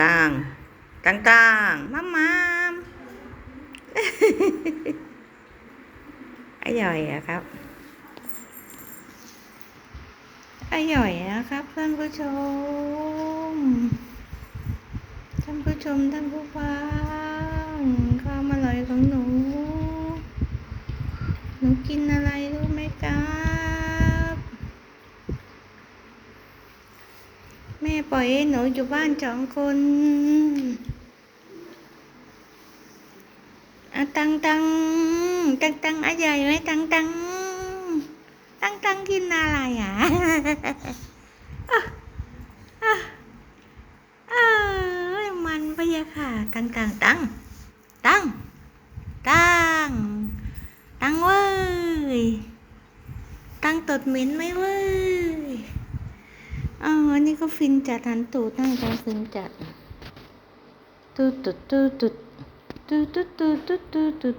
ต่างต่างต่างมามามอร่อยอะครับ อร่อยนะครับท่านผู้ชม ท่านผู้ชมท่านผู้ฟังความอร่อยของหนู หนูกินอะไรรู้ไหมครับ แม่ปล่อยให้หนูอยู่บ้านสองคนอะตังตังตังตังอะใหญ่ไหมตังตังตังตังกินอะไรอะอะอะมันไปยะค่ะ ตังตังตังตังตังตังเว้ยตังตดเหม็นไหมเว้ย นี่ก็ฟินจัดหันตูดนั่งจังฟินจัด ตุ๊ดตุ๊ดตุ๊ดตุ๊ดตุ๊ดตุ๊ดตุ๊ดตูดตูด